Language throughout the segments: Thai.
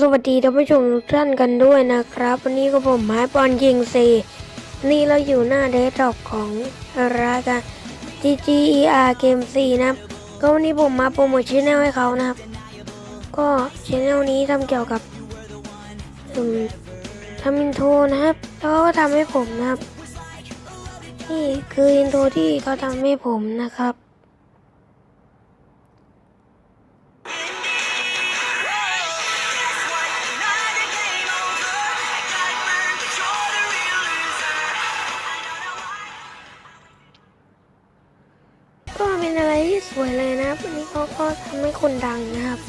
สวัสดีท่านผู้ชมทุกท่านกันด้วยนะครับ วันนี้ก็ผมไม้ปอนยิงซีนี่เราอยู่หน้าเดสก์ท็อปของรายการ GGER Game 4นะครับ ก็วันนี้ผมมาโปรโมทชแนลให้เขานะครับ ก็ชแนลนี้ทำเกี่ยวกับทำอินโทรนะครับแล้วก็ทำให้ผมนะครับ นี่คืออินโทรที่เขาทำให้ผมนะครับ ก็เป็นอะไรที่สวยเลยนะครับอันนี้เขาก็ทำให้คนดังนะครับ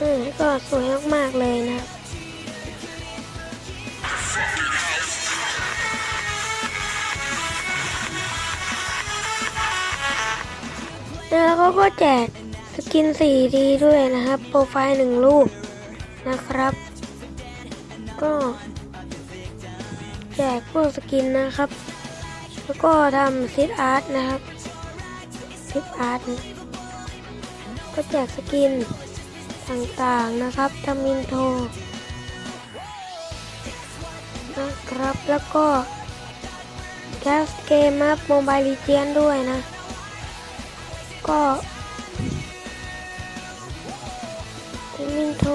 อืมก็สวยมากๆเลยนะครับแล้วเขาก็แจกสกิน 4D ด้วยนะครับ โปรไฟล์หนึ่งรูปนะครับ ก็ แจกพวกสกินนะครับ แล้วก็ทำซิดอาร์ตนะครับ ซิดอาร์ก็แจกสกินต่างๆนะครับทำอินโทรนะครับ แล้วก็แคสเกมครับโมบายลีเจียนด้วยนะ ก็ทำอินโทร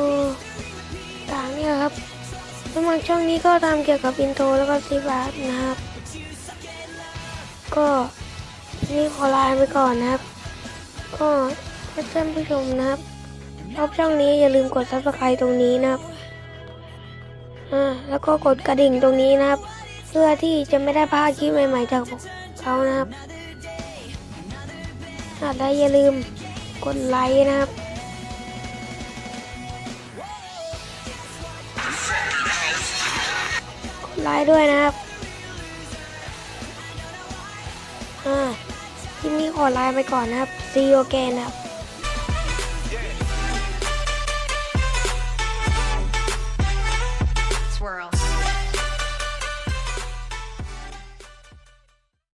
ต่างเนี่ยครับสมัครช่องนี้ก็ทำเกี่ยวกับอินโทรแล้วก็ซิดอาร์นะครับ ก็ นี่ขอลาไปก่อนนะครับ ก็ถ้าท่านผู้ชมนะครับชอบช่องนี้อย่าลืมกด subscribe ตรงนี้นะครับอ่าแล้วก็กดกระดิ่งตรงนี้นะครับ เพื่อที่จะไม่ได้พลาดคลิปใหม่ๆจากเขานะครับอ่าและอย่าลืมกดไลค์นะครับกดไลค์ด้วยนะครับอ่า ที่นี่ขอลาไปก่อนนะครับ see you again นะครับ